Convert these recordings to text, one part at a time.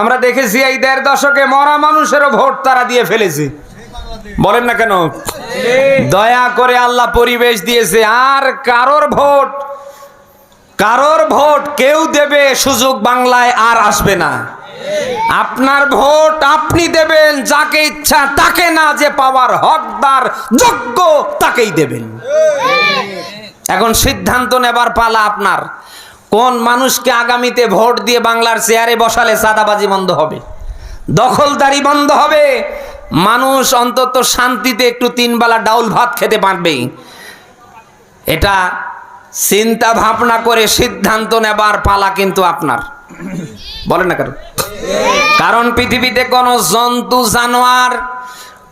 আমরা দেখেছি এই দেড় দশকে মরা মানুষেরও ভোট তারা দিয়ে ফেলেছে। বলেন না কেন? দয়া করে আল্লাহ পরিবেশ দিয়েছে। আর কারোর ভোট কারোর ভোট কেউ দেবে সুযোগ বাংলায় আর আসবে না। আপনার ভোট আপনি দেবেন, যাকে ইচ্ছা তাকে না যে পাওয়ার হকদার, যোগ্য তাকেই দেবেন। এখন সিদ্ধান্ত নেবার পালা আপনার। কোন মানুষকে আগামীতে ভোট দিয়ে বাংলার চেয়ারে বসালে চাঁদাবাজি বন্ধ হবে? দখলদারি বন্ধ হবে। মানুষ অন্তত শান্তিতে একটু তিনবেলা ডাউল ভাত খেতে পারবে। এটা চিন্তা ভাবনা করে সিদ্ধান্ত নেবার পালা কিন্তু আপনার। বলেন না কারণ কারণ পৃথিবীতে কোনো জন্তু জানোয়ার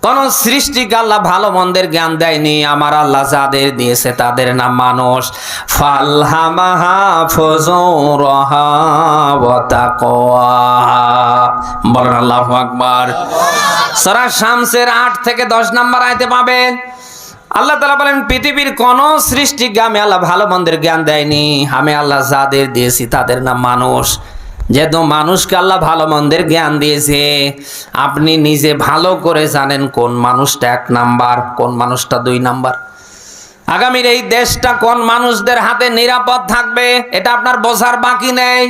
কোন সৃষ্টিকে আল্লাহ ভালো মন্দের জ্ঞান দেয়নি। আমার আল্লাহ যাদের দিয়েছে তাদের নাম মানুষ। সূরা শামসের 8 থেকে 10 নম্বর আয়াতে পাবেন আল্লাহ তালা বলেন, পৃথিবীর কোন সৃষ্টিকে আমি আল্লাহ ভালো মন্দের জ্ঞান দেয়নি। আমি আল্লাহ যাদের দিয়েছি তাদের নাম মানুষ। যেহেতু মানুষকে আল্লাহ ভালো মন্দের জ্ঞান দিয়েছে, আপনি নিজে ভালো করে জানেন কোন মানুষটা এক নাম্বার, কোন মানুষটা দুই নাম্বার। আগামীর এই দেশটা কোন মানুষদের হাতে নিরাপদ থাকবে, এটা আপনার বোঝার বাকি নেই।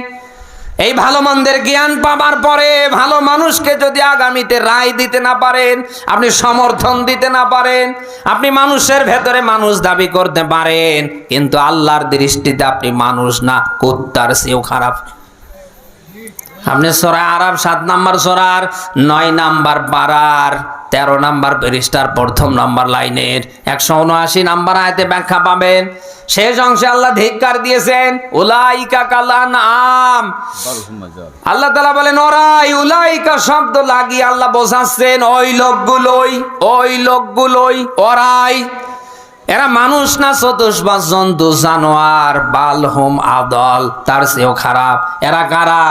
এই ভালো মন্দের জ্ঞান পাবার পরে ভালো মানুষকে যদি আগামীতে রায় দিতে না পারেন, আপনি সমর্থন দিতে না পারেন, আপনি মানুষের ভেতরে মানুষ দাবি করতে পারেন, কিন্তু আল্লাহর দৃষ্টিতে আপনি মানুষ না, কুত্তার চেয়েও খারাপ। আপনি সরা আরব সাত নাম্বার সরার নয় নাম্বার পাড়ার তেরো নাম্বার পৃষ্ঠার প্রথম নাম্বার লাইনের একশো উনআশি নাম্বার আয়তে ব্যাখ্যা পাবেন। শেষ অংশে আল্লাহ ধিক্কার দিয়েছেন, উলাইকা কালান আম। আল্লাহ তালা বলেন, ওরাই উলাইকা শব্দ লাগিয়ে আল্লাহ বোঝাচ্ছেন, ওই লোকগুলোই ওই লোকগুলোই, ওরাই এরা মানুষ না চতুষ্পদ জন্তু, জানোয়ার বালহুম আদল, তার চেয়েও খারাপ। এরা কারা?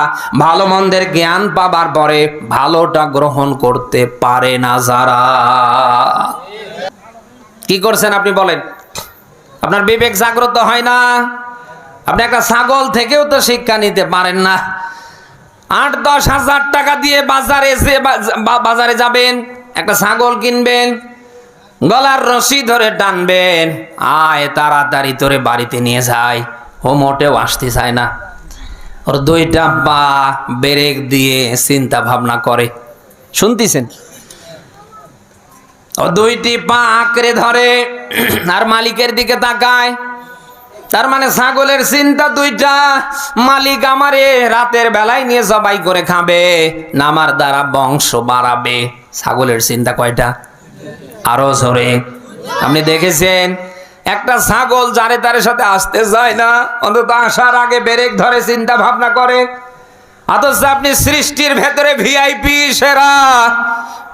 ভালো মন্দের জ্ঞান পাবার পরে ভালোটা গ্রহণ করতে পারে না যারা। কি করছেন আপনি বলেন? আপনার বিবেক জাগ্রত হয় না? আপনি একটা ছাগল থেকেও তো শিক্ষা নিতে পারেন না। আট, দশ হাজার টাকা দিয়ে বাজারে বাজারে যাবেন, একটা ছাগল কিনবেন গলার রশি ধরে টানবেন। আয় তাড়াতাড়ি তোরে বাড়িতে নিয়ে যায় ও মোটেও আসতে চায় না। ওর দুইটা পা ব্রেক দিয়ে চিন্তা ভাবনা করে। শুনতেছেন? ও দুইটি পা আঁকড়ে ধরে আর মালিকের দিকে তাকায়। তার মানে ছাগলের চিন্তা দুইটা। মালিক আমারে রাতের বেলায় নিয়ে জবাই করে খাবে। নামার দ্বারা বংশ বাড়াবে। ছাগলের চিন্তা কয়টা? আরও জোরে। আপনি দেখেছেন? একটা ছাগল যারে তারের সাথে আসতে যায় না, অন্তত আসার আগে ব্রেক ধরে চিন্তা ভাবনা করে। অথচ আপনি সৃষ্টির ভেতরে ভিআইপি সেরা।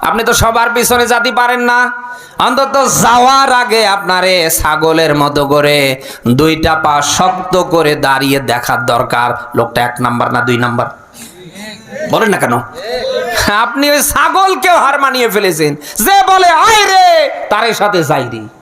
আপনি তো সবার পিছনে যেতে পারেন না। অন্তত যাওয়ার আগে আপনারে ছাগলের মতো করে দুইটা পা শক্ত করে দাঁড়িয়ে দেখার দরকার। লোকটা এক নাম্বার না দুই নাম্বার? বলেন না কেন? আপনি ওই ছাগলকেও হার মানিয়ে ফেলেছেন। যে বলে আয় রে তারের সাথে যাই রে।